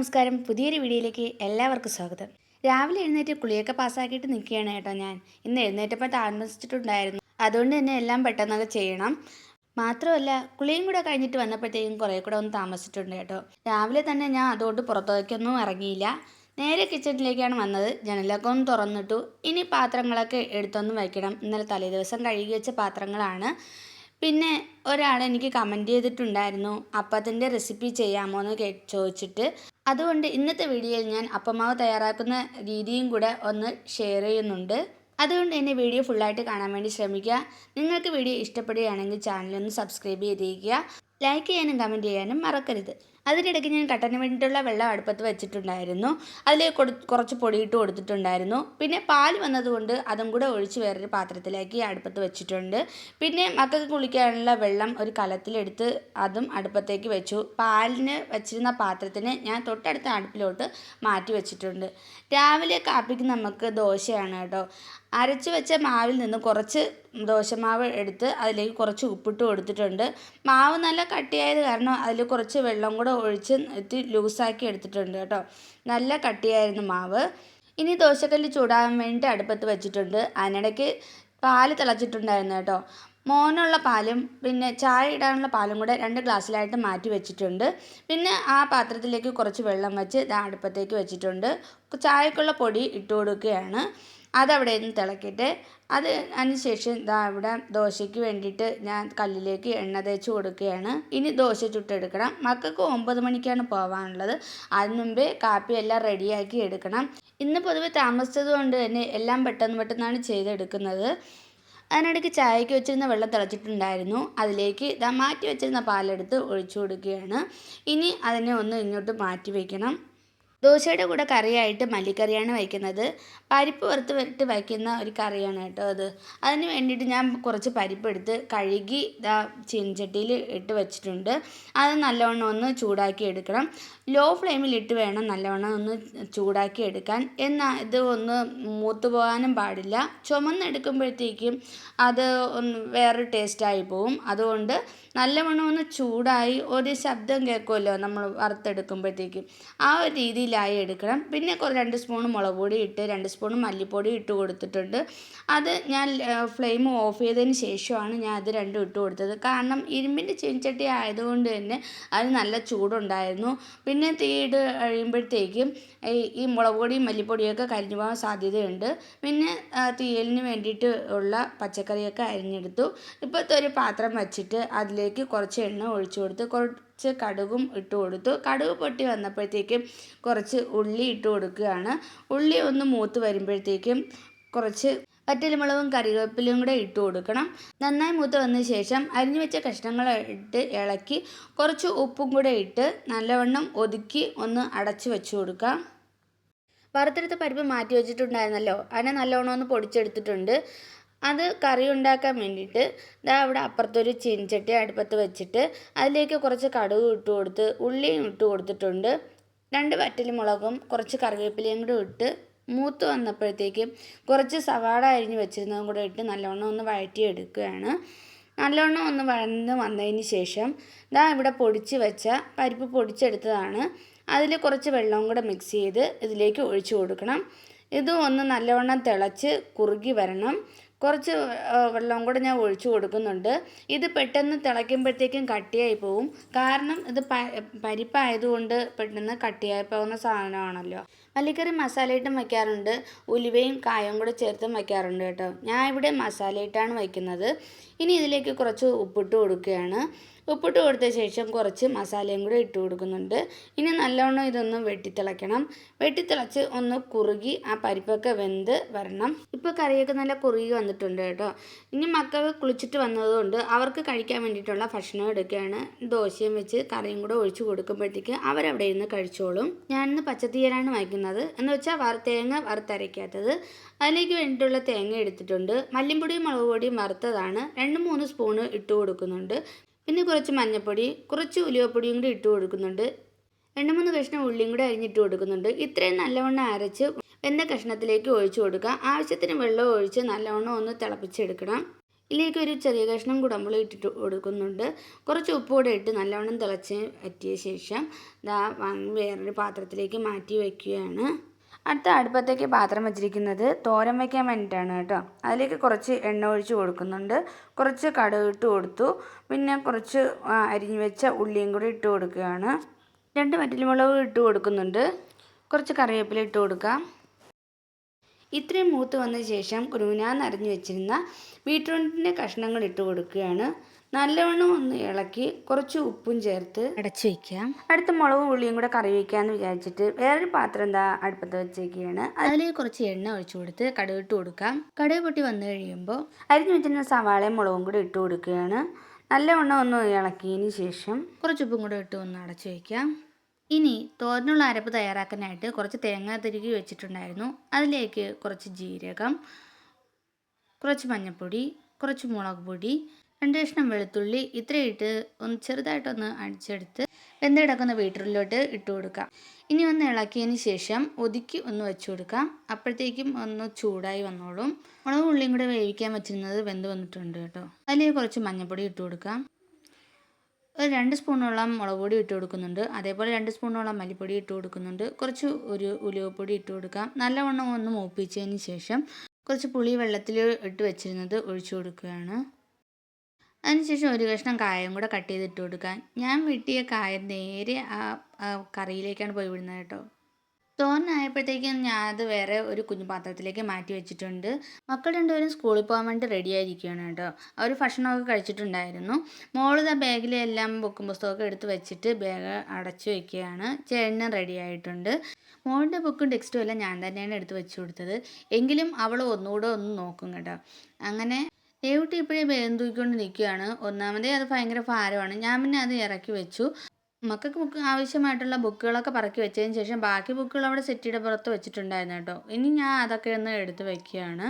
നമസ്കാരം. പുതിയൊരു വീഡിയോയിലേക്ക് എല്ലാവർക്കും സ്വാഗതം. രാവിലെ എഴുന്നേറ്റ് കുളിയൊക്കെ പാസ്സാക്കിയിട്ട് നിൽക്കുകയാണ് കേട്ടോ ഞാൻ. ഇന്ന് എഴുന്നേറ്റപ്പോൾ താമസിച്ചിട്ടുണ്ടായിരുന്നു അതുകൊണ്ട് തന്നെ എല്ലാം പെട്ടെന്നൊക്കെ ചെയ്യണം. മാത്രമല്ല കുളിയും കൂടെ കഴിഞ്ഞിട്ട് വന്നപ്പോഴത്തേക്കും കുറേ കൂടെ ഒന്ന് താമസിച്ചിട്ടുണ്ട് കേട്ടോ. രാവിലെ തന്നെ ഞാൻ അതുകൊണ്ട് പുറത്തേക്കൊന്നും ഇറങ്ങിയില്ല. നേരെ കിച്ചണിലേക്കാണ് വന്നത്. ജനലൊക്കെ ഒന്ന് തുറന്നിട്ടു. ഇനി പാത്രങ്ങളൊക്കെ എടുത്തൊന്നും വയ്ക്കണം. ഇന്നലെ തലേദിവസം കഴുകി വെച്ച പാത്രങ്ങളാണ്. പിന്നെ ഒരാൾ എനിക്ക് കമന്റ് ചെയ്തിട്ടുണ്ടായിരുന്നു അപ്പത്തിന്റെ റെസിപ്പി ചെയ്യാമോ എന്ന് ചോദിച്ചിട്ട്. അതുകൊണ്ട് ഇന്നത്തെ വീഡിയോയിൽ ഞാൻ അപ്പമാവ് തയ്യാറാക്കുന്ന രീതിയും കൂടെ ഒന്ന് ഷെയർ ചെയ്യുന്നുണ്ട്. അതുകൊണ്ട് എന്റെ വീഡിയോ ഫുള്ളായിട്ട് കാണാൻ വേണ്ടി ശ്രമിക്കുക. നിങ്ങൾക്ക് വീഡിയോ ഇഷ്ടപ്പെടുകയാണെങ്കിൽ ചാനലൊന്ന് സബ്സ്ക്രൈബ് ചെയ്തിരിക്കുക. ലൈക്ക് ചെയ്യാനും കമന്റ് ചെയ്യാനും മറക്കരുത്. അതിനിടയ്ക്ക് ഞാൻ കട്ടന് വേണ്ടിയിട്ടുള്ള വെള്ളം അടുപ്പത്ത് വെച്ചിട്ടുണ്ടായിരുന്നു. അതിൽ കൊടു കുറച്ച് പൊടിയിട്ട് കൊടുത്തിട്ടുണ്ടായിരുന്നു. പിന്നെ പാൽ വന്നതുകൊണ്ട് അതും കൂടെ ഒഴിച്ച് വേറൊരു പാത്രത്തിലേക്ക് അടുപ്പത്ത് വെച്ചിട്ടുണ്ട്. പിന്നെ മക്കൾക്ക് കുളിക്കാനുള്ള വെള്ളം ഒരു കലത്തിലെടുത്ത് അതും അടുപ്പത്തേക്ക് വെച്ചു. പാലിന് വെച്ചിരുന്ന പാത്രത്തിന് ഞാൻ തൊട്ടടുത്ത അടുപ്പിലോട്ട് മാറ്റി വെച്ചിട്ടുണ്ട്. രാവിലെ കാപ്പിക്ക് നമുക്ക് ദോശയാണ് കേട്ടോ. അരച്ചു വെച്ച മാവിൽ നിന്ന് കുറച്ച് ദോശമാവ് എടുത്ത് അതിലേക്ക് കുറച്ച് ഉപ്പിട്ട് കൊടുത്തിട്ടുണ്ട്. മാവ് നല്ല കട്ടിയായത് കാരണം അതിൽ കുറച്ച് വെള്ളം കൂടെ ഒഴിച്ച് ലൂസാക്കി എടുത്തിട്ടുണ്ട് കേട്ടോ. നല്ല കട്ടിയായിരുന്നു മാവ്. ഇനി ദോശക്കല്ല് ചൂടാകാൻ വേണ്ടി അടുപ്പത്ത് വെച്ചിട്ടുണ്ട്. അതിനിടയ്ക്ക് പാൽ തിളച്ചിട്ടുണ്ടായിരുന്നു കേട്ടോ. മോനുള്ള പാലും പിന്നെ ചായ ഇടാനുള്ള പാലും കൂടെ രണ്ട് ഗ്ലാസ്സിലായിട്ട് മാറ്റി വെച്ചിട്ടുണ്ട്. പിന്നെ ആ പാത്രത്തിലേക്ക് കുറച്ച് വെള്ളം വെച്ച് അടുപ്പത്തേക്ക് വെച്ചിട്ടുണ്ട്. ചായക്കുള്ള പൊടി ഇട്ട് കൊടുക്കുകയാണ്. അതവിടെ നിന്ന് തിളക്കിയിട്ട് അത് അതിന് ശേഷം ഇതാ ഇവിടെ ദോശയ്ക്ക് വേണ്ടിയിട്ട് ഞാൻ കല്ലിലേക്ക് എണ്ണ തേച്ച് കൊടുക്കുകയാണ്. ഇനി ദോശ ചുട്ടെടുക്കണം. മക്കൾക്ക് ഒമ്പത് മണിക്കാണ് പോകാനുള്ളത് അതിന് മുമ്പേ കാപ്പി എല്ലാം റെഡിയാക്കി എടുക്കണം. ഇന്ന് പൊതുവെ താമസിച്ചത് കൊണ്ട് തന്നെ എല്ലാം പെട്ടെന്ന് പെട്ടെന്നാണ് ചെയ്തെടുക്കുന്നത്. അതിനിടയ്ക്ക് ചായക്ക് വെച്ചിരുന്ന വെള്ളം തിളച്ചിട്ടുണ്ടായിരുന്നു. അതിലേക്ക് ഇതാ മാറ്റി വെച്ചിരുന്ന പാലെടുത്ത് ഒഴിച്ചു കൊടുക്കുകയാണ്. ഇനി അതിനെ ഒന്ന് ഇങ്ങോട്ട് മാറ്റി വയ്ക്കണം ദോശയുടെ കൂടെ കറിയായിട്ട് മല്ലിക്കറിയാണ് വയ്ക്കുന്നത്. പരിപ്പ് വറുത്ത് വരട്ട് വയ്ക്കുന്ന ഒരു കറിയാണ് കേട്ടോ അത്. അതിന് വേണ്ടിയിട്ട് ഞാൻ കുറച്ച് പരിപ്പ് എടുത്ത് കഴുകി ഇതാ ചീനച്ചട്ടിയിൽ ഇട്ട് വെച്ചിട്ടുണ്ട്. അത് നല്ലവണ്ണം ഒന്ന് ചൂടാക്കി എടുക്കണം. ലോ ഫ്ലെയിമിൽ ഇട്ട് വേണം നല്ലവണ്ണം ഒന്ന് ചൂടാക്കി എടുക്കാൻ. എന്നാൽ ഇത് ഒന്ന് മൂത്ത് പോകാനും പാടില്ല. ചുമന്നെടുക്കുമ്പോഴത്തേക്കും അത് ഒന്ന് വേറൊരു ടേസ്റ്റായി പോവും. അതുകൊണ്ട് നല്ലവണ്ണം ഒന്ന് ചൂടായി ഒരു ശബ്ദം കേൾക്കുമല്ലോ നമ്മൾ വറുത്തെടുക്കുമ്പോഴത്തേക്കും. ആ ഒരു രീതിയിലായി എടുക്കണം. പിന്നെ രണ്ട് സ്പൂൺ മുളക് പൊടി ഇട്ട് രണ്ട് സ്പൂൺ മല്ലിപ്പൊടി ഇട്ട് കൊടുത്തിട്ടുണ്ട്. അത് ഞാൻ ഫ്ലെയിം ഓഫ് ചെയ്തതിന് ശേഷമാണ് ഞാൻ അത് രണ്ടും ഇട്ട് കൊടുത്തത്. കാരണം ഇരുമ്പിന്റെ ചീൻചട്ടി ആയതുകൊണ്ട് തന്നെ അത് നല്ല ചൂടുണ്ടായിരുന്നു. പിന്നെ തീയിട്ട് കഴിയുമ്പോഴത്തേക്കും ഈ മുളക് പൊടിയും മല്ലിപ്പൊടിയൊക്കെ കരിഞ്ഞു പോകാൻ സാധ്യതയുണ്ട്. പിന്നെ തീയലിന് വേണ്ടിയിട്ട് ഉള്ള പച്ചക്കറിയൊക്കെ അരിഞ്ഞെടുത്തു. ഇപ്പോഴത്തെ ഒരു പാത്രം വച്ചിട്ട് അതിലേക്ക് കുറച്ച് എണ്ണ ഒഴിച്ചു കൊടുത്ത് കുറച്ച് കടുകും ഇട്ട് കൊടുത്തു. കടുക് പൊട്ടി വന്നപ്പോഴത്തേക്കും കുറച്ച് ഉള്ളി ഇട്ട് കൊടുക്കുകയാണ്. ഉള്ളി ഒന്ന് മൂത്ത് വരുമ്പോഴത്തേക്കും കുറച്ച് വറ്റൽമുളകും കറിവേപ്പിലയും കൂടെ ഇട്ട് കൊടുക്കണം. നന്നായി മൂത്ത് വന്ന ശേഷം അരിഞ്ഞു വെച്ച കഷ്ണങ്ങൾ ഇട്ട് ഇളക്കി കുറച്ച് ഉപ്പും കൂടെ ഇട്ട് നല്ലവണ്ണം ഒതുക്കി ഒന്ന് അടച്ചു വെച്ച് കൊടുക്കാം. വറുത്തെടുത്ത പരിപ്പ് മാറ്റി വെച്ചിട്ടുണ്ടായിരുന്നല്ലോ. അതിനെ നല്ലവണ്ണം ഒന്ന് പൊടിച്ചെടുത്തിട്ടുണ്ട്. അത് കറി ഉണ്ടാക്കാൻ വേണ്ടിയിട്ട് ഇതാ അവിടെ അപ്പുറത്തൊരു ചീനച്ചട്ടി അടുപ്പത്ത് വെച്ചിട്ട് അതിലേക്ക് കുറച്ച് കടുക് ഇട്ട് കൊടുത്ത് ഉള്ളിയും ഇട്ട് കൊടുത്തിട്ടുണ്ട്. രണ്ട് വറ്റൽമുളകും കുറച്ച് കറിവേപ്പിലയും കൂടെ ഇട്ട് മൂത്ത് വന്നപ്പോഴത്തേക്ക് കുറച്ച് സവാള അരിഞ്ഞ് വെച്ചിരുന്നതും കൂടെ ഇട്ട് നല്ലവണ്ണം ഒന്ന് വഴറ്റിയെടുക്കുകയാണ്. നല്ലവണ്ണം ഒന്ന് വഴന്ന് വന്നതിന് ശേഷം ഇതാ ഇവിടെ പൊടിച്ച് വെച്ച പരിപ്പ് പൊടിച്ചെടുത്തതാണ്. അതിൽ കുറച്ച് വെള്ളവും കൂടെ മിക്സ് ചെയ്ത് ഇതിലേക്ക് ഒഴിച്ചു കൊടുക്കണം. ഇത് ഒന്ന് നല്ലവണ്ണം തിളച്ച് കുറുകി വരണം. കുറച്ച് വെള്ളം കൂടെ ഞാൻ ഒഴിച്ചു കൊടുക്കുന്നുണ്ട്. ഇത് പെട്ടെന്ന് തിളയ്ക്കുമ്പോഴത്തേക്കും കട്ടിയായി പോവും. കാരണം ഇത് പരിപ്പായതുകൊണ്ട് പെട്ടെന്ന് കട്ടിയായി പോകുന്ന സാധനമാണല്ലോ. മല്ലിക്കറി മസാലയിട്ടും വയ്ക്കാറുണ്ട്. ഉലുവയും കായവും കൂടെ ചേർത്തും വയ്ക്കാറുണ്ട് കേട്ടോ. ഞാൻ ഇവിടെ മസാലയിട്ടാണ് വയ്ക്കുന്നത്. ഇനി ഇതിലേക്ക് കുറച്ച് ഉപ്പിട്ട് കൊടുക്കുകയാണ്. ഉപ്പിട്ട് കൊടുത്ത ശേഷം കുറച്ച് മസാലയും കൂടെ ഇട്ട് കൊടുക്കുന്നുണ്ട്. ഇനി നല്ലവണ്ണം ഇതൊന്ന് വെട്ടിത്തിളയ്ക്കണം. വെട്ടിത്തിളച്ച് ഒന്ന് കുറുകി ആ പരിപ്പൊക്കെ വെന്ത് വരണം. ഇപ്പോൾ കറിയൊക്കെ നല്ല കുറുകി വന്നിട്ടുണ്ട് കേട്ടോ. ഇനി മക്കൾ കുളിച്ചിട്ട് വന്നതുകൊണ്ട് അവർക്ക് കഴിക്കാൻ വേണ്ടിയിട്ടുള്ള ഭക്ഷണം എടുക്കുകയാണ്. ദോശയും വെച്ച് കറിയും കൂടെ ഒഴിച്ച് കൊടുക്കുമ്പോഴത്തേക്ക് അവരവിടെ ഇരുന്ന് കഴിച്ചോളും. ഞാനിന്ന് പച്ചത്തീയലാണ് വയ്ക്കുന്നത്. എന്ന് വെച്ചാൽ വറ തേങ്ങ വറുത്തരയ്ക്കാത്തത്. അതിലേക്ക് വേണ്ടിയിട്ടുള്ള തേങ്ങ എടുത്തിട്ടുണ്ട്. മല്ലിപ്പൊടിയും മുളക് പൊടിയും വറുത്തതാണ്. രണ്ട് മൂന്ന് സ്പൂണ് ഇട്ട് കൊടുക്കുന്നുണ്ട്. പിന്നെ കുറച്ച് മഞ്ഞൾപ്പൊടി കുറച്ച് ഉലുവപ്പൊടിയും കൂടി ഇട്ട് കൊടുക്കുന്നുണ്ട്. രണ്ട് മൂന്ന് കഷ്ണം ഉള്ളിയും കൂടി അരിഞ്ഞിട്ട് കൊടുക്കുന്നുണ്ട്. ഇത്രയും നല്ലവണ്ണം അരച്ച് വെന്ത കഷ്ണത്തിലേക്ക് ഒഴിച്ചു കൊടുക്കുക. ആവശ്യത്തിന് വെള്ളം ഒഴിച്ച് നല്ലവണ്ണം ഒന്ന് തിളപ്പിച്ചെടുക്കണം. ഇതിലേക്ക് ഒരു ചെറിയ കഷ്ണം കുടമ്പുളി ഇട്ടിട്ട് കൊടുക്കുന്നുണ്ട്. കുറച്ച് ഉപ്പ് കൂടെ ഇട്ട് നല്ലവണ്ണം തിളച്ച് പറ്റിയ ശേഷം ദാ വേറൊരു പാത്രത്തിലേക്ക് മാറ്റി വയ്ക്കുകയാണ്. അടുത്ത അടുപ്പത്തേക്ക് പാത്രം വെച്ചിരിക്കുന്നത് തോരൻ വയ്ക്കാൻ വേണ്ടിയിട്ടാണ് കേട്ടോ. അതിലേക്ക് കുറച്ച് എണ്ണ ഒഴിച്ച് കൊടുക്കുന്നുണ്ട്. കുറച്ച് കടുക് ഇട്ട് കൊടുത്തു. പിന്നെ കുറച്ച് അരിഞ്ഞു വെച്ച ഉള്ളിയും കൂടി ഇട്ട് കൊടുക്കുകയാണ്. രണ്ട് വറ്റൽമുളക് ഇട്ട് കൊടുക്കുന്നുണ്ട്. കുറച്ച് കറിവേപ്പില ഇട്ട് കൊടുക്കാം. ഇത്രയും മൂത്ത് വന്ന ശേഷം കുരുമുനാന്ന് അരിഞ്ഞു വെച്ചിരുന്ന ബീട്രൂട്ടിന്റെ കഷ്ണങ്ങൾ ഇട്ട് കൊടുക്കുകയാണ്. നല്ലവണ്ണം ഒന്ന് ഇളക്കി കുറച്ച് ഉപ്പും ചേർത്ത് അടച്ചു വയ്ക്കാം അടുത്ത മുളകും ഉള്ളിയും കൂടെ കറി വയ്ക്കാമെന്ന് വിചാരിച്ചിട്ട് വേറൊരു പാത്രം എന്താ അടുപ്പത്ത് വെച്ചേക്കുകയാണ്. അതിൽ കുറച്ച് എണ്ണ ഒഴിച്ചു കൊടുത്ത് കടുക് ഇട്ട് കൊടുക്കാം കടുക് പൊട്ടി വന്നു കഴിയുമ്പോൾ അരിഞ്ഞു വെച്ചിരുന്ന സവാളയും മുളകും കൂടി ഇട്ട് കൊടുക്കുകയാണ്. നല്ലവണ്ണം ഒന്ന് ഇളക്കിയതിന് ശേഷം കുറച്ച് ഉപ്പും കൂടെ ഇട്ട് ഒന്ന് അടച്ചു വയ്ക്കാം ഇനി തോരനുള്ള അരപ്പ് തയ്യാറാക്കാനായിട്ട് കുറച്ച് തേങ്ങ തിരുകി വെച്ചിട്ടുണ്ടായിരുന്നു. അതിലേക്ക് കുറച്ച് ജീരകം കുറച്ച് മഞ്ഞൾപ്പൊടി കുറച്ച് മുളക് പൊടി രണ്ട് കഷ്ണം വെളുത്തുള്ളി ഇത്രയിട്ട് ഒന്ന് ചെറുതായിട്ടൊന്ന് അടിച്ചെടുത്ത് വെന്തെടുക്കുന്ന വീട്ടിലോട്ട് ഇട്ട് കൊടുക്കാം. ഇനി ഒന്ന് ഇളക്കിയതിന് ശേഷം ഒതുക്കി ഒന്ന് വെച്ചു കൊടുക്കാം. അപ്പോഴത്തേക്കും ഒന്ന് ചൂടായി വന്നോളും. മുളകും ഉള്ളിയും കൂടെ വേവിക്കാൻ വെച്ചിരുന്നത് വെന്ത് വന്നിട്ടുണ്ട് കേട്ടോ. അതിലേക്ക് കുറച്ച് മഞ്ഞൾപ്പൊടി ഇട്ട് കൊടുക്കാം. ഒരു രണ്ട് സ്പൂണോളം മുളക് പൊടി ഇട്ട് കൊടുക്കുന്നുണ്ട്. അതേപോലെ രണ്ട് സ്പൂണോളം മല്ലിപ്പൊടി ഇട്ട് കൊടുക്കുന്നുണ്ട്. കുറച്ച് ഒരു ഉലുവപ്പൊടി ഇട്ട് കൊടുക്കാം. നല്ലവണ്ണം ഒന്ന് മൂപ്പിച്ചതിന് ശേഷം കുറച്ച് പുളി വെള്ളത്തിൽ ഇട്ട് വെച്ചിരുന്നത് ഒഴിച്ചു കൊടുക്കുകയാണ്. അതിനുശേഷം ഒരു കഷ്ണം കായം കൂടെ കട്ട് ചെയ്തിട്ട് കൊടുക്കാം. ഞാൻ വെട്ടിയ കായം നേരെ ആ കറിയിലേക്കാണ് പോയി വിടുന്നത് കേട്ടോ. തോരനായപ്പോഴത്തേക്കും ഞാൻ അത് വേറെ ഒരു കുഞ്ഞു പാത്രത്തിലേക്ക് മാറ്റി വെച്ചിട്ടുണ്ട്. മക്കൾ രണ്ടുപേരും സ്കൂളിൽ പോകാൻ വേണ്ടി റെഡി ആയിരിക്കുകയാണ് കേട്ടോ. അവർ ഭക്ഷണമൊക്കെ കഴിച്ചിട്ടുണ്ടായിരുന്നു. മോളിത് ആ ബാഗിലെല്ലാം ബുക്കും പുസ്തകമൊക്കെ എടുത്ത് വെച്ചിട്ട് ബാഗ് അടച്ചു വെക്കുകയാണ്. ചേട്ടനും റെഡി ആയിട്ടുണ്ട്. മോളുടെ ബുക്കും ടെക്സ്റ്റും എല്ലാം ഞാൻ തന്നെയാണ് എടുത്ത് വെച്ചു കൊടുത്തത്. എങ്കിലും അവൾ ഒന്നുകൂടെ ഒന്ന് നോക്കും കേട്ടോ. അങ്ങനെ ദേവുട്ടി ഇപ്പോഴേ ബേഗം തൂക്കിക്കൊണ്ട് നിൽക്കുകയാണ് ഒന്നാമതേ അത് ഭയങ്കര ഭാരമാണ്. ഞാൻ പിന്നെ അത് ഇറക്കി വെച്ചു. മക്കൾക്ക് ബുക്ക് ആവശ്യമായിട്ടുള്ള ബുക്കുകളൊക്കെ പറക്കി വെച്ചതിന് ശേഷം ബാക്കി ബുക്കുകൾ അവിടെ സെറ്റിയുടെ പുറത്ത് വെച്ചിട്ടുണ്ടായിരുന്നു കേട്ടോ. ഇനി ഞാൻ അതൊക്കെ ഒന്ന് എടുത്ത് വയ്ക്കുകയാണ്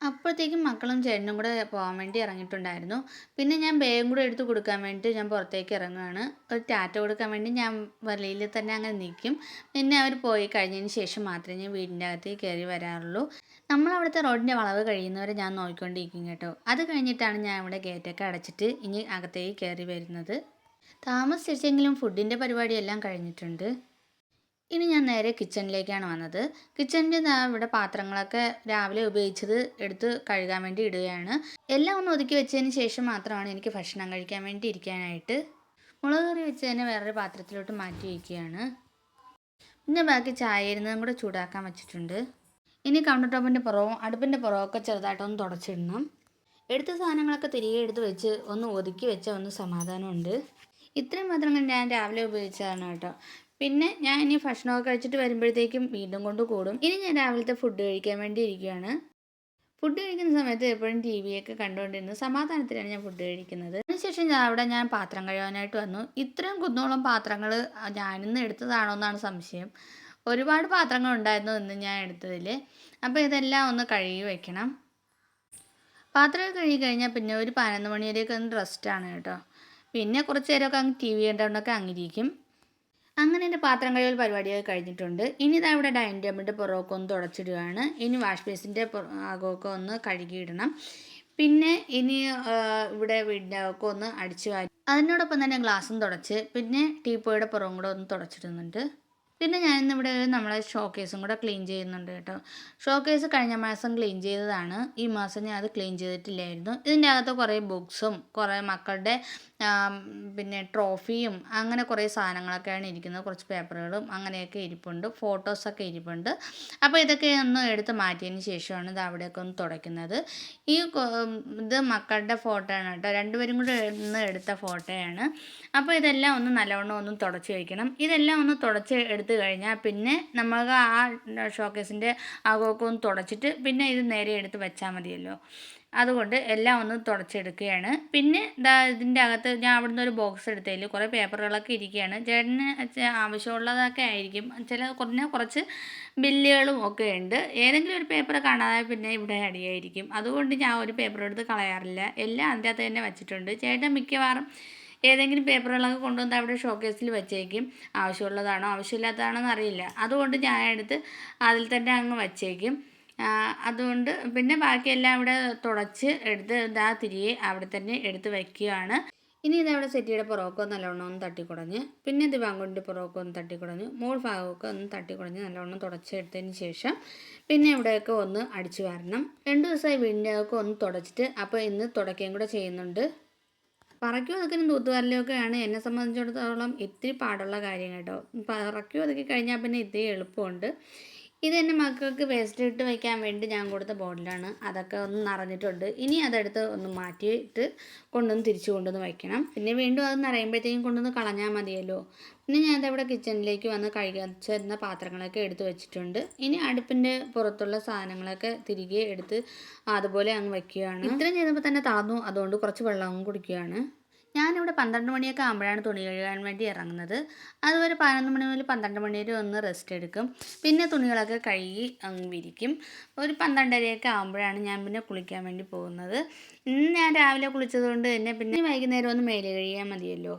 അപ്പോഴത്തേക്കും മക്കളും ചേട്ടനും കൂടെ പോകാൻ വേണ്ടി ഇറങ്ങിയിട്ടുണ്ടായിരുന്നു. പിന്നെ ഞാൻ ബാഗും കൂടെ എടുത്ത് കൊടുക്കാൻ വേണ്ടി ഞാൻ പുറത്തേക്ക് ഇറങ്ങുകയാണ്. ഒരു ടാറ്റ കൊടുക്കാൻ വേണ്ടി ഞാൻ വലയിൽ തന്നെ അങ്ങനെ നിൽക്കും. പിന്നെ അവർ പോയി കഴിഞ്ഞതിന് ശേഷം മാത്രമേ ഞാൻ വീടിന്റെ അകത്തേക്ക് കയറി വരാറുള്ളൂ. നമ്മൾ അവിടുത്തെ റോഡിന്റെ വളവ് കഴിയുന്നവരെ ഞാൻ നോക്കിക്കൊണ്ടിരിക്കും കേട്ടോ. അത് കഴിഞ്ഞിട്ടാണ് ഞാൻ ഇവിടെ ഗേറ്റൊക്കെ അടച്ചിട്ട് ഇനി അകത്തേക്ക് കയറി വരുന്നത്. താമസിച്ചെങ്കിലും ഫുഡിന്റെ പരിപാടിയെല്ലാം കഴിഞ്ഞിട്ടുണ്ട്. ഇനി ഞാൻ നേരെ കിച്ചണിലേക്കാണ് വന്നത്. കിച്ചണിന്റെ ഇവിടെ പാത്രങ്ങളൊക്കെ രാവിലെ ഉപയോഗിച്ചത് എടുത്ത് കഴുകാൻ വേണ്ടി ഇടുകയാണ്. എല്ലാം ഒന്ന് ഒതുക്കി വെച്ചതിന് ശേഷം മാത്രമാണ് എനിക്ക് ഭക്ഷണം കഴിക്കാൻ വേണ്ടി ഇരിക്കാനായിട്ട്. മുളക് കറി വെച്ച് തന്നെ വേറൊരു പാത്രത്തിലോട്ട് മാറ്റി വയ്ക്കുകയാണ്. പിന്നെ ബാക്കി ചായ ഇരുന്നതും കൂടെ ചൂടാക്കാൻ വെച്ചിട്ടുണ്ട്. ഇനി കൗണ്ടർ ടോപ്പിന്റെ പുറവും അടുപ്പിന്റെ പുറമൊക്കെ ചെറുതായിട്ടൊന്ന് തുടച്ചിടണം. എടുത്ത സാധനങ്ങളൊക്കെ തിരികെ എടുത്ത് വെച്ച് ഒന്ന് ഒതുക്കി വെച്ച ഒന്ന് സമാധാനമുണ്ട്. ഇത്രയും പാത്രങ്ങൾ ഞാൻ രാവിലെ ഉപയോഗിച്ചതാണ് കേട്ടോ. പിന്നെ ഞാൻ ഇനി ഭക്ഷണമൊക്കെ കഴിച്ചിട്ട് വരുമ്പോഴത്തേക്കും വീണ്ടും കൊണ്ട് കൂടും. ഇനി ഞാൻ രാവിലത്തെ ഫുഡ് കഴിക്കാൻ വേണ്ടി ഇരിക്കുകയാണ്. ഫുഡ് കഴിക്കുന്ന സമയത്ത് എപ്പോഴും ടി വിയൊക്കെ കണ്ടുകൊണ്ടിരുന്നു സമാധാനത്തിലാണ് ഞാൻ ഫുഡ് കഴിക്കുന്നത്. അതിനുശേഷം ഞാൻ അവിടെ ഞാൻ പാത്രം കഴുകാനായിട്ട് വന്നു. ഇത്രയും കുന്നോളം പാത്രങ്ങൾ ഞാനിന്ന് എടുത്തതാണോ എന്നാണ് സംശയം. ഒരുപാട് പാത്രങ്ങൾ ഉണ്ടായിരുന്നു ഇന്ന് ഞാൻ എടുത്തതിൽ അപ്പോൾ ഇതെല്ലാം ഒന്ന് കഴുകി വയ്ക്കണം പാത്രങ്ങൾ കഴുകി കഴിഞ്ഞാൽ പിന്നെ ഒരു പതിനൊന്ന് മണിവരെയൊക്കെ ഒന്ന് റെസ്റ്റാണ് കേട്ടോ. പിന്നെ കുറച്ച് നേരമൊക്കെ അങ്ങ് ടി വി കണ്ടുകൊണ്ടൊക്കെ അങ്ങിരിക്കും. അങ്ങനെ എന്റെ പാത്രം കഴുകൽ പരിപാടിയൊക്കെ കഴിഞ്ഞിട്ടുണ്ട്. ഇനി ഇതാ ഇവിടെ ഡൈനിങ് ടേബിളിന്റെ പുറമൊക്കെ ഒന്ന് തുടച്ചിടുകയാണ്. ഇനി വാഷ് ബേസിന്റെ അകമൊക്കെ ഒന്ന് കഴുകിയിടണം. പിന്നെ ഇനി ഇവിടെ വീടിന്റെ ഒന്ന് അടിച്ചു വാരി അതിനോടൊപ്പം തന്നെ ഗ്ലാസ്സും തുടച്ച് പിന്നെ ടീപ്പോയുടെ പുറവും കൂടെ ഒന്ന് തുടച്ചിടുന്നുണ്ട്. പിന്നെ ഞാൻ ഇവിടെ നമ്മളെ ഷോക്കേസും കൂടെ ക്ലീൻ ചെയ്യുന്നുണ്ട് കേട്ടോ. ഷോക്കേസ് കഴിഞ്ഞ മാസം ക്ലീൻ ചെയ്തതാണ്. ഈ മാസം ഞാൻ അത് ക്ലീൻ ചെയ്തിട്ടില്ലായിരുന്നു. ഇതിന്റെ അകത്ത് കുറേ ബുക്സും കുറേ മക്കളുടെ പിന്നെ ട്രോഫിയും അങ്ങനെ കുറേ സാധനങ്ങളൊക്കെയാണ് ഇരിക്കുന്നത്. കുറച്ച് പേപ്പറുകളും അങ്ങനെയൊക്കെ ഇരിപ്പുണ്ട്. ഫോട്ടോസൊക്കെ ഇരിപ്പുണ്ട്. അപ്പോൾ ഇതൊക്കെ ഒന്ന് എടുത്ത് മാറ്റിയതിന് ശേഷമാണ് ഇത് അവിടെയൊക്കെ ഒന്ന് തുടയ്ക്കുന്നത്. ഈ ഇത് മക്കളുടെ ഫോട്ടോ ആണ് കേട്ടോ. രണ്ടുപേരും കൂടെ ഒന്ന് എടുത്ത ഫോട്ടോയാണ്. അപ്പോൾ ഇതെല്ലാം ഒന്ന് നല്ലവണ്ണം ഒന്ന് തുടച്ച് വയ്ക്കണം ഇതെല്ലാം ഒന്ന് തുടച്ച് എടുത്തു കഴിഞ്ഞാൽ പിന്നെ നമുക്ക് ആ ഷോക്കേസിന്റെ അകമൊക്കെ ഒന്ന് തുടച്ചിട്ട് പിന്നെ ഇത് നേരെ എടുത്ത് വെച്ചാൽ മതിയല്ലോ. അതുകൊണ്ട് എല്ലാം ഒന്ന് തുടച്ചെടുക്കുകയാണ്. പിന്നെ ഇതാ ഇതിന്റെ അകത്ത് ഞാൻ അവിടുന്ന് ഒരു ബോക്സ് എടുത്തതിൽ കുറേ പേപ്പറുകളൊക്കെ ഇരിക്കുകയാണ്. ചേട്ടന് ആവശ്യമുള്ളതൊക്കെ ആയിരിക്കും. ചില കുറഞ്ഞ കുറച്ച് ബില്ലുകളും ഒക്കെ ഉണ്ട്. ഏതെങ്കിലും ഒരു പേപ്പർ കാണാതെ പിന്നെ ഇവിടെ അടിയായിരിക്കും. അതുകൊണ്ട് ഞാൻ ഒരു പേപ്പർ എടുത്ത് കളയാറില്ല. എല്ലാം അതിന്റെ അകത്ത് തന്നെ വെച്ചിട്ടുണ്ട്. ചേട്ടൻ മിക്കവാറും ഏതെങ്കിലും പേപ്പറുകളൊക്കെ കൊണ്ടുവന്ന് അവിടെ ഷോക്കേസിൽ വെച്ചേക്കും. ആവശ്യമുള്ളതാണോ ആവശ്യമില്ലാത്തതാണോ എന്നറിയില്ല അതുകൊണ്ട് ഞാൻ എടുത്ത് അതിൽ തന്നെ അങ്ങ് വച്ചേക്കും. അതുകൊണ്ട് പിന്നെ ബാക്കിയെല്ലാം അവിടെ തുടച്ച് എടുത്ത് ഇതാ തിരികെ അവിടെ തന്നെ എടുത്ത് വയ്ക്കുകയാണ് ഇനി ഇതവിടെ സെറ്റിയുടെ പുറമൊക്കെ നല്ലവണ്ണം ഒന്ന് തട്ടിക്കുടഞ്ഞ് പിന്നെ ദിവാങ്കുണ്ടിന്റെ പുറമൊക്കെ ഒന്ന് തട്ടിക്കുടഞ്ഞ് മോൾ ഭാഗമൊക്കെ ഒന്ന് തട്ടിക്കുടഞ്ഞ് നല്ലവണ്ണം തുടച്ചെടുത്തതിന് ശേഷം പിന്നെ ഇവിടെയൊക്കെ ഒന്ന് അടിച്ചു വരണം. രണ്ട് ദിവസമായി വീടിന്റെ ഒക്കെ ഒന്ന് തുടച്ചിട്ട് അപ്പോൾ ഇന്ന് തുടക്കുകയും കൂടെ ചെയ്യുന്നുണ്ട്. പറക്കി ഒതുക്കലും തൂത്തുവാരലൊക്കെയാണ് എന്നെ സംബന്ധിച്ചിടത്തോളം ഇത്തിരി പാടുള്ള കാര്യം കേട്ടോ. പറക്കി ഒതുക്കി കഴിഞ്ഞാൽ പിന്നെ ഇത്തിരി എളുപ്പമുണ്ട്. ഇത് എന്റെ മക്കൾക്ക് വേസ്റ്റ് ഇട്ട് വയ്ക്കാൻ വേണ്ടി ഞാൻ കൊടുത്ത ബോട്ടിലാണ്. അതൊക്കെ ഒന്ന് നിറഞ്ഞിട്ടുണ്ട്. ഇനി അതെടുത്ത് ഒന്ന് മാറ്റിയിട്ട് കൊണ്ടുവന്ന് തിരിച്ചു കൊണ്ടുവന്ന് വയ്ക്കണം പിന്നെ വീണ്ടും അത് നിറയുമ്പോഴത്തേക്കും കൊണ്ടുവന്ന് കളഞ്ഞാൽ മതിയല്ലോ. പിന്നെ ഞാൻ ഇവിടെ കിച്ചണിലേക്ക് വന്ന് കഴുകിച്ചിരുന്ന പാത്രങ്ങളൊക്കെ എടുത്ത് വെച്ചിട്ടുണ്ട്. ഇനി അടുപ്പിന്റെ പുറത്തുള്ള സാധനങ്ങളൊക്കെ തിരികെ എടുത്ത് അതുപോലെ അങ്ങ് വയ്ക്കുകയാണ് ഇത്രയും ചെയ്തപ്പോൾ തന്നെ താന്നു. അതുകൊണ്ട് കുറച്ച് വെള്ളം കുടിക്കുകയാണ്. ഞാനിവിടെ പന്ത്രണ്ട് മണിയൊക്കെ ആകുമ്പോഴാണ് തുണി കഴുകാൻ വേണ്ടി ഇറങ്ങുന്നത്. അതുവരെ പതിനൊന്ന് മണി മുതൽ പന്ത്രണ്ട് മണി വരെ ഒന്ന് റെസ്റ്റ് എടുക്കും. പിന്നെ തുണികളൊക്കെ കഴുകി അങ്ങ് വിരിക്കും. ഒരു പന്ത്രണ്ടരയൊക്കെ ആകുമ്പോഴാണ് ഞാൻ പിന്നെ കുളിക്കാൻ വേണ്ടി പോകുന്നത്. ഇന്ന് ഞാൻ രാവിലെ കുളിച്ചത് കൊണ്ട് തന്നെ പിന്നെ വൈകുന്നേരം ഒന്ന് മേലെ കഴിയാൻ മതിയല്ലോ.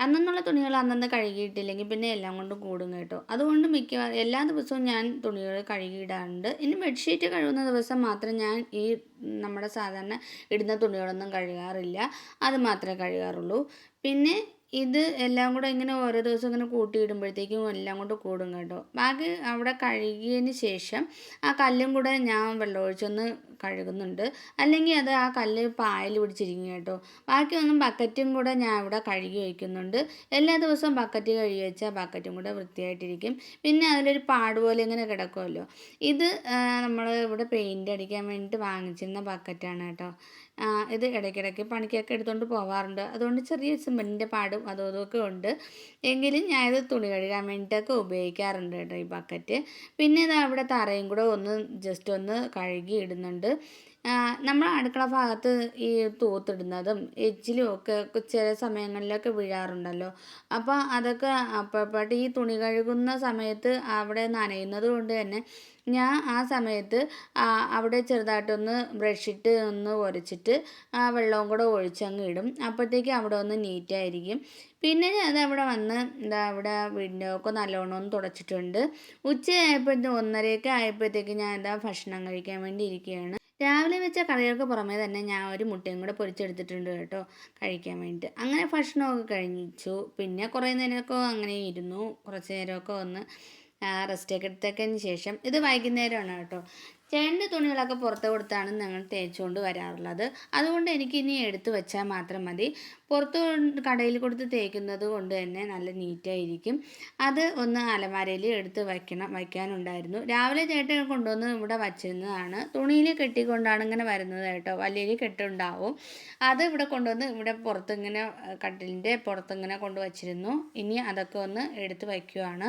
അന്നുള്ള തുണികൾ അന്നന്ന് കഴുകിയിട്ടില്ലെങ്കിൽ പിന്നെ എല്ലാം കൊണ്ടും കൂടും കേട്ടോ. അതുകൊണ്ട് മിക്കവാറും എല്ലാ ദിവസവും ഞാൻ തുണികൾ കഴുകിയിടാറുണ്ട്. ഇനി ബെഡ്ഷീറ്റ് കഴുകുന്ന ദിവസം മാത്രം ഞാൻ ഈ നമ്മുടെ സാധാരണ ഇടുന്ന തുണികളൊന്നും കഴുകാറില്ല. അത് മാത്രമേ കഴുകാറുള്ളൂ. പിന്നെ ഇത് എല്ലാം കൂടെ ഇങ്ങനെ ഓരോ ദിവസം ഇങ്ങനെ കൂട്ടിയിടുമ്പോഴത്തേക്കും എല്ലാം കൊണ്ട് കൂടും കേട്ടോ. ബാക്കി അവിടെ കഴുകിയതിന് ശേഷം ആ കല്ലും കൂടെ ഞാൻ വെള്ളമൊഴിച്ചൊന്ന് കഴുകുന്നുണ്ട്. അല്ലെങ്കിൽ അത് ആ കല്ല് പായൽ പിടിച്ചിരിക്കും കേട്ടോ. ബാക്കിയൊന്നും ബക്കറ്റും കൂടെ ഞാൻ ഇവിടെ കഴുകി വയ്ക്കുന്നുണ്ട്. എല്ലാ ദിവസവും ബക്കറ്റ് കഴുകി വെച്ചാൽ ബക്കറ്റും കൂടെ വൃത്തിയായിട്ടിരിക്കും. പിന്നെ അതിലൊരു പാട് പോലെ ഇങ്ങനെ കിടക്കുമല്ലോ. ഇത് നമ്മൾ ഇവിടെ പെയിന്റ് അടിക്കാൻ വേണ്ടിയിട്ട് വാങ്ങിച്ചിരുന്ന ബക്കറ്റാണ് കേട്ടോ. ഇത് ഇടയ്ക്കിടയ്ക്ക് പണിക്കൊക്കെ എടുത്തുകൊണ്ട് പോകാറുണ്ട് അതുകൊണ്ട് ചെറിയ സിമെന്റിന്റെ പാടും അതും ഇതൊക്കെ ഉണ്ട്. എങ്കിലും ഞാൻ ഇത് തുണി കഴുകാൻ വേണ്ടിയിട്ടൊക്കെ ഉപയോഗിക്കാറുണ്ട് കേട്ടോ ഈ ബക്കറ്റ്. പിന്നെ ഇത് അവിടെ തറയും കൂടെ ഒന്ന് ജസ്റ്റ് ഒന്ന് കഴുകി ഇടുന്നുണ്ട്. നമ്മൾ അടുക്കള ഭാഗത്ത് ഈ തൂത്തിടുന്നതും എച്ചിലും ഒക്കെ ചില സമയങ്ങളിലൊക്കെ വീഴാറുണ്ടല്ലോ. അപ്പോൾ അതൊക്കെ അപ്പോഴപ്പോട്ട് ഈ തുണി കഴുകുന്ന സമയത്ത് അവിടെ നനയുന്നത് കൊണ്ട് തന്നെ ഞാൻ ആ സമയത്ത് അവിടെ ചെറുതായിട്ടൊന്ന് ബ്രഷിട്ട് ഒന്ന് ഉരച്ചിട്ട് ആ വെള്ളവും കൂടെ ഒഴിച്ചങ്ങ് ഇടും. അപ്പോഴത്തേക്ക് അവിടെ ഒന്ന് നീറ്റായിരിക്കും പിന്നെ അത് അവിടെ വന്ന് എന്താ അവിടെ വീടിന്റെ ഒക്കെ നല്ലോണം ഒന്ന് തുടച്ചിട്ടുണ്ട്. ഉച്ചയായപ്പോഴത്തേക്കും ഒന്നരയൊക്കെ ആയപ്പോഴത്തേക്ക് ഞാൻ എന്താ ഭക്ഷണം കഴിക്കാൻ വേണ്ടി ഇരിക്കുകയാണ്. രാവിലെ വെച്ച കറികൾക്ക് പുറമേ തന്നെ ഞാൻ ഒരു മുട്ടയും കൂടെ പൊരിച്ചെടുത്തിട്ടുണ്ട് കേട്ടോ കഴിക്കാൻ വേണ്ടിയിട്ട്. അങ്ങനെ ഭക്ഷണമൊക്കെ കഴിഞ്ഞു പിന്നെ കുറേ നേരമൊക്കെ അങ്ങനെ ഇരുന്നു. കുറച്ച് നേരമൊക്കെ ഒന്ന് റെസ്റ്റൊക്കെ എടുത്തതിന് ശേഷം. ഇത് വൈകുന്നേരമാണ് കേട്ടോ. ചേട്ടന്റെ തുണികളൊക്കെ പുറത്ത് കൊടുത്താണ് ഞങ്ങൾ തേച്ചുകൊണ്ട് വരാറുള്ളത്. അതുകൊണ്ട് എനിക്ക് ഇനി എടുത്തു വെച്ചാൽ മാത്രം മതി. പുറത്ത് കടയിൽ കൊടുത്ത് തേക്കുന്നത് കൊണ്ട് തന്നെ നല്ല നീറ്റായിരിക്കും അത് ഒന്ന് അലമാരയിൽ എടുത്ത് വയ്ക്കണം വയ്ക്കാനുണ്ടായിരുന്നു രാവിലെ ചേട്ടൻ കൊണ്ടുവന്ന് ഇവിടെ വച്ചിരുന്നതാണ്. തുണിയിൽ കെട്ടിക്കൊണ്ടാണ് ഇങ്ങനെ വരുന്നത് കേട്ടോ. വലിയ കെട്ടുണ്ടാവും. അത് ഇവിടെ കൊണ്ടുവന്ന് ഇവിടെ പുറത്തിങ്ങനെ കട്ടിലിന്റെ പുറത്തിങ്ങനെ കൊണ്ട് വച്ചിരുന്നു ഇനി അതൊക്കെ ഒന്ന് എടുത്ത് വയ്ക്കുവാണ്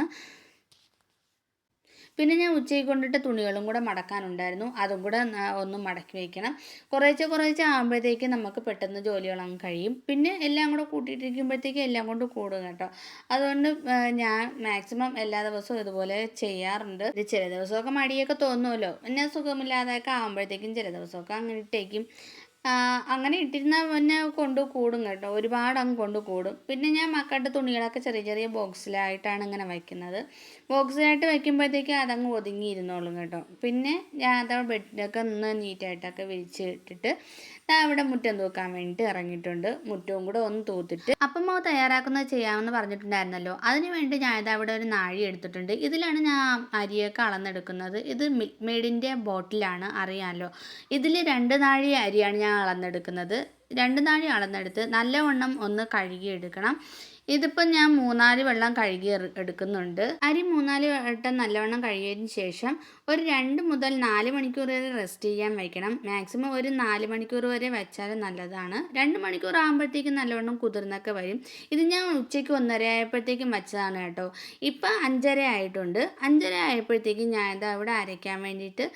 പിന്നെ ഞാൻ ഉച്ചയ്ക്ക് കൊണ്ടിട്ട് തുണികളും കൂടെ മടക്കാനുണ്ടായിരുന്നു. അതും കൂടെ ഒന്ന് മടക്കി വയ്ക്കണം കുറേശ്ശെ കുറേശ്ശെ ആകുമ്പോഴത്തേക്ക് നമുക്ക് പെട്ടെന്ന് ജോലികളങ്ങ് കഴിയും. പിന്നെ എല്ലാം കൂടെ കൂട്ടിയിട്ടിരിക്കുമ്പോഴത്തേക്ക് എല്ലാം കൊണ്ട് കൂടും കേട്ടോ. അതുകൊണ്ട് ഞാൻ മാക്സിമം എല്ലാ ദിവസവും ഇതുപോലെ ചെയ്യാറുണ്ട്. ഇത് ചില ദിവസമൊക്കെ മടിയൊക്കെ തോന്നുമല്ലോ പിന്നെ സുഖമില്ലാതെയൊക്കെ ആകുമ്പോഴത്തേക്കും ചില ദിവസമൊക്കെ അങ്ങനെ ഇട്ടേക്കും. അങ്ങനെ ഇട്ടിരുന്ന പിന്നെ കൊണ്ട് കൂടും കേട്ടോ. ഒരുപാട് അങ്ങ് കൊണ്ട് കൂടും. പിന്നെ ഞാൻ മക്കളുടെ തുണികളൊക്കെ ചെറിയ ചെറിയ ബോക്സിലായിട്ടാണ് ഇങ്ങനെ വയ്ക്കുന്നത് ബോക്സിലായിട്ട് വയ്ക്കുമ്പോഴത്തേക്ക് അതങ്ങ് ഒതുങ്ങിയിരുന്നോളും കേട്ടോ. പിന്നെ ഞാൻ അത് ബെഡിലൊക്കെ ഒന്ന് നീറ്റായിട്ടൊക്കെ വിരിച്ച് ഇട്ടിട്ട് അവിടെ മുറ്റം തൂക്കാൻ വേണ്ടിയിട്ട് ഇറങ്ങിയിട്ടുണ്ട്. മുറ്റവും കൂടെ ഒന്ന് തൂത്തിട്ട് അപ്പം മാവ് തയ്യാറാക്കുന്നത് ചെയ്യാമെന്ന് പറഞ്ഞിട്ടുണ്ടായിരുന്നല്ലോ. അതിന് വേണ്ടി ഞാൻ ഇത് അവിടെ ഒരു നാഴി എടുത്തിട്ടുണ്ട്. ഇതിലാണ് ഞാൻ അരിയൊക്കെ അളന്നെടുക്കുന്നത്. ഇത് മിൽക്ക് മെയ്ഡിന്റെ ബോട്ടിലാണ് അറിയാമല്ലോ. ഇതിൽ രണ്ട് നാഴി അരിയാണ് ഞാൻ അളന്നെടുക്കുന്നത്. രണ്ട് നാഴി അളന്നെടുത്ത് നല്ലവണ്ണം ഒന്ന് കഴുകിയെടുക്കണം. ഇതിപ്പോൾ ഞാൻ മൂന്നാൽ വെള്ളം കഴുകി എടുക്കുന്നുണ്ട്. അരി മൂന്നാൽ വട്ടം നല്ലവണ്ണം കഴുകിയതിന് ശേഷം ഒരു രണ്ട് മുതൽ നാല് മണിക്കൂർ വരെ റെസ്റ്റ് ചെയ്യാൻ വയ്ക്കണം മാക്സിമം ഒരു നാല് മണിക്കൂർ വരെ വെച്ചാൽ നല്ലതാണ്. രണ്ട് മണിക്കൂർ ആകുമ്പോഴത്തേക്കും നല്ലവണ്ണം കുതിർന്നൊക്കെ വരും. ഇത് ഞാൻ ഉച്ചയ്ക്ക് ഒന്നര ആയപ്പോഴത്തേക്കും വെച്ചതാണ് കേട്ടോ. ഇപ്പം അഞ്ചര ആയിട്ടുണ്ട്. അഞ്ചര ആയപ്പോഴത്തേക്കും ഞാൻ ഇത് അവിടെ അരയ്ക്കാൻ വേണ്ടിയിട്ട്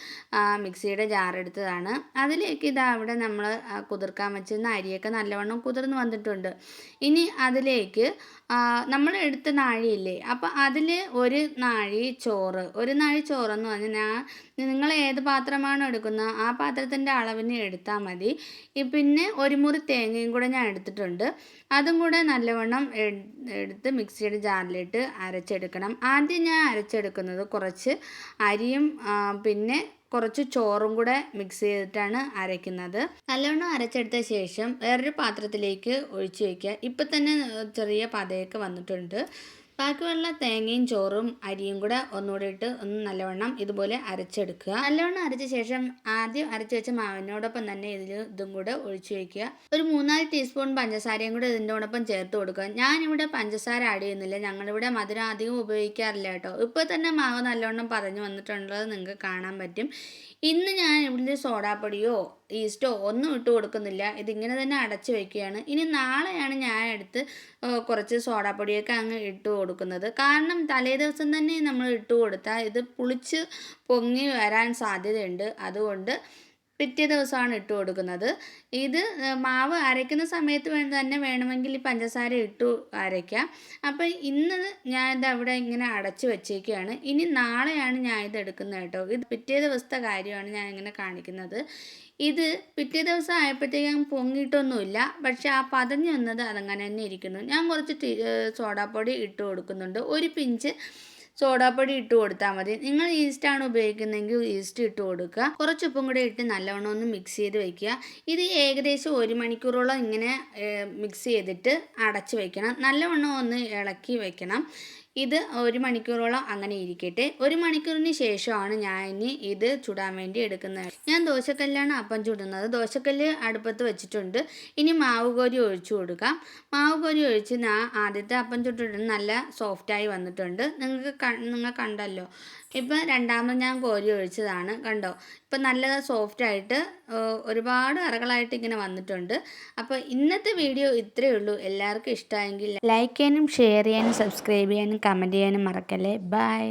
മിക്സിയുടെ ജാർ എടുത്തതാണ്. അതിലേക്ക് ഇതാ അവിടെ നമ്മൾ കുതിർക്കാൻ വെച്ചിരുന്ന അരിയൊക്കെ നല്ലവണ്ണം കുതിർന്ന് വന്നിട്ടുണ്ട്. ഇനി അതിലേക്ക് നമ്മൾ എടുത്ത നാഴിയില്ലേ? അപ്പോൾ അതിൽ ഒരു നാഴി ചോറ്. ഒരു നാഴി ചോറെന്ന് പറഞ്ഞാൽ ഞാൻ നിങ്ങൾ ഏത് പാത്രമാണോ എടുക്കുന്നത് ആ പാത്രത്തിന്റെ അളവിന് എടുത്താൽ മതി. പിന്നെ ഒരു മുറി തേങ്ങയും കൂടെ ഞാൻ എടുത്തിട്ടുണ്ട്. അതും കൂടെ നല്ലവണ്ണം എട്- എടുത്ത് മിക്സിയുടെ ജാറിലിട്ട് അരച്ചെടുക്കണം. ആദ്യം ഞാൻ അരച്ചെടുക്കുന്നത് കുറച്ച് അരിയും പിന്നെ കുറച്ച് ചോറും കൂടെ മിക്സ് ചെയ്തിട്ടാണ് അരയ്ക്കുന്നത്. നല്ലവണ്ണം അരച്ചെടുത്ത ശേഷം വേറൊരു പാത്രത്തിലേക്ക് ഒഴിച്ചു വയ്ക്കുക ഇപ്പം തന്നെ ചെറിയ പതയൊക്കെ വന്നിട്ടുണ്ട്. ബാക്കിയുള്ള തേങ്ങയും ചോറും അരിയും കൂടെ ഒന്നുകൂടെ ഇട്ട് ഒന്ന് നല്ലവണ്ണം ഇതുപോലെ അരച്ചെടുക്കുക. നല്ലവണ്ണം അരച്ച ശേഷം ആദ്യം അരച്ചു വെച്ച മാവിനോടൊപ്പം തന്നെ ഇതിൽ ഇതും കൂടെ ഒഴിച്ചു വയ്ക്കുക ഒരു മൂന്നാൽ ടീസ്പൂൺ പഞ്ചസാരയും കൂടെ ഇതിന്റെയോടൊപ്പം ചേർത്ത് കൊടുക്കുക. ഞാനിവിടെ പഞ്ചസാര ആഡ് ചെയ്യുന്നില്ല. ഞങ്ങളിവിടെ മധുരം അധികം ഉപയോഗിക്കാറില്ല കേട്ടോ. ഇപ്പോൾ തന്നെ മാവ് നല്ലവണ്ണം പറഞ്ഞു വന്നിട്ടുള്ളത് നിങ്ങൾക്ക് കാണാൻ പറ്റും. ഇന്ന് ഞാൻ ഇവിടെ സോഡാപ്പൊടിയോ ഈസ്റ്റോ ഒന്നും ഇട്ട് കൊടുക്കുന്നില്ല. ഇതിങ്ങനെ തന്നെ അടച്ചു വയ്ക്കുകയാണ് ഇനി നാളെയാണ് ഞാൻ എടുത്ത് കുറച്ച് സോഡാപ്പൊടിയൊക്കെ അങ്ങ് ഇട്ട് കൊടുക്കുന്നത്. കാരണം തലേ ദിവസം തന്നെ നമ്മൾ ഇട്ട് കൊടുത്താൽ ഇത് പുളിച്ച് പൊങ്ങി വരാൻ സാധ്യതയുണ്ട്. അതുകൊണ്ട് പിറ്റേ ദിവസമാണ് ഇട്ട് കൊടുക്കുന്നത്. ഇത് മാവ് അരയ്ക്കുന്ന സമയത്ത് വേണ്ട തന്നെ വേണമെങ്കിൽ ഈ പഞ്ചസാര ഇട്ടു അരയ്ക്കാം. അപ്പോൾ ഇന്ന് ഞാൻ ഇത് അവിടെ ഇങ്ങനെ അടച്ചു വെച്ചേക്കുകയാണ് ഇനി നാളെയാണ് ഞാൻ ഇത് എടുക്കുന്നത് കേട്ടോ. ഇത് പിറ്റേ ദിവസത്തെ കാര്യമാണ് ഞാൻ ഇങ്ങനെ കാണിക്കുന്നത്. ഇത് പിറ്റേ ദിവസം ആയപ്പോഴത്തേക്കും പൊങ്ങിയിട്ടൊന്നുമില്ല. പക്ഷെ ആ പതഞ്ഞു വന്നത് അതങ്ങനെ തന്നെ ഇരിക്കുന്നു. ഞാൻ കുറച്ച് സോഡാപ്പൊടി ഇട്ട് കൊടുക്കുന്നുണ്ട്. ഒരു പിഞ്ച് സോഡാപ്പൊടി ഇട്ട് കൊടുത്താൽ മതി. നിങ്ങൾ ഈസ്റ്റാണ് ഉപയോഗിക്കുന്നതെങ്കിൽ ഈസ്റ്റ് ഇട്ട് കൊടുക്കുക. കുറച്ച് ഉപ്പും കൂടെ ഇട്ട് നല്ലവണ്ണം ഒന്ന് മിക്സ് ചെയ്ത് വെക്കുക. ഇത് ഏകദേശം ഒരു മണിക്കൂറോളം ഇങ്ങനെ മിക്സ് ചെയ്തിട്ട് അടച്ച് വെക്കണം. നല്ലവണ്ണം ഒന്ന് ഇളക്കി വെക്കണം. ഇത് ഒരു മണിക്കൂറോളം അങ്ങനെ ഇരിക്കട്ടെ. ഒരു മണിക്കൂറിന് ശേഷമാണ് ഞാൻ ഇനി ഇത് ചുടാൻ വേണ്ടി എടുക്കുന്നത്. ഞാൻ ദോശക്കല്ലാണ് അപ്പം ചുടുന്നത്. ദോശക്കല്ല് അടുപ്പത്ത് വെച്ചിട്ടുണ്ട്. ഇനി മാവ് കോരി ഒഴിച്ചു കൊടുക്കാം. മാവ് കോരി ഒഴിച്ച് ഞാൻ ആദ്യത്തെ അപ്പം ചുട്ടിട്ട് നല്ല സോഫ്റ്റായി വന്നിട്ടുണ്ട്. നിങ്ങൾക്ക് നിങ്ങൾ കണ്ടല്ലോ. ഇപ്പം രണ്ടാമത് ഞാൻ കോരി ഒഴിച്ചതാണ് കണ്ടോ? ഇപ്പം നല്ല സോഫ്റ്റായിട്ട് ഒരുപാട് അറകളായിട്ട് ഇങ്ങനെ വന്നിട്ടുണ്ട്. അപ്പോൾ ഇന്നത്തെ വീഡിയോ ഇത്രയേ ഉള്ളൂ. എല്ലാവർക്കും ഇഷ്ടമായെങ്കിൽ ലൈക്ക് ചെയ്യാനും ഷെയർ ചെയ്യാനും സബ്സ്ക്രൈബ് ചെയ്യാനും കമന്റ് ചെയ്യാനും മറക്കല്ലേ. ബൈ